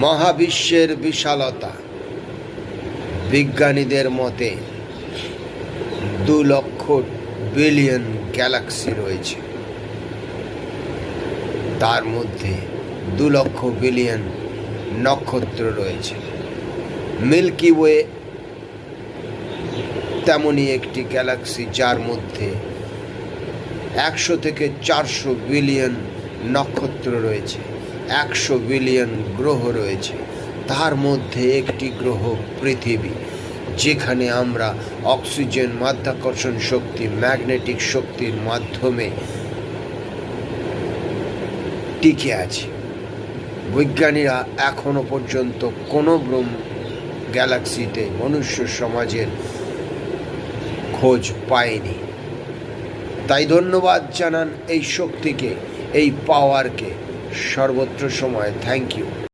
মহাবিশ্বের বিশালতা। বিজ্ঞানীদের মতে, দু লক্ষ বিলিয়ন গ্যালাক্সি রয়েছে। তার মধ্যে দু লক্ষ বিলিয়ন নক্ষত্র রয়েছে। মিল্কি ওয়ে তেমনই একটি গ্যালাক্সি যার মধ্যে একশো থেকে চারশো বিলিয়ন নক্ষত্র রয়েছে। একশো বিলিয়ন গ্রহ রয়েছে। তার মধ্যে একটি গ্রহ পৃথিবী, যেখানে আমরা অক্সিজেন মাধ্যাকর্ষণ শক্তি, ম্যাগনেটিক শক্তির মাধ্যমে টিকে আছি। বৈজ্ঞানীরা এখনও পর্যন্ত কোনো ব্রহ্ম গ্যালাক্সিতে মনুষ্য সমাজের খোঁজ পায়নি। তাই ধন্যবাদ জানান এই শক্তিকে, এই পাওয়ারকে সর্বত্র সময়। Thank you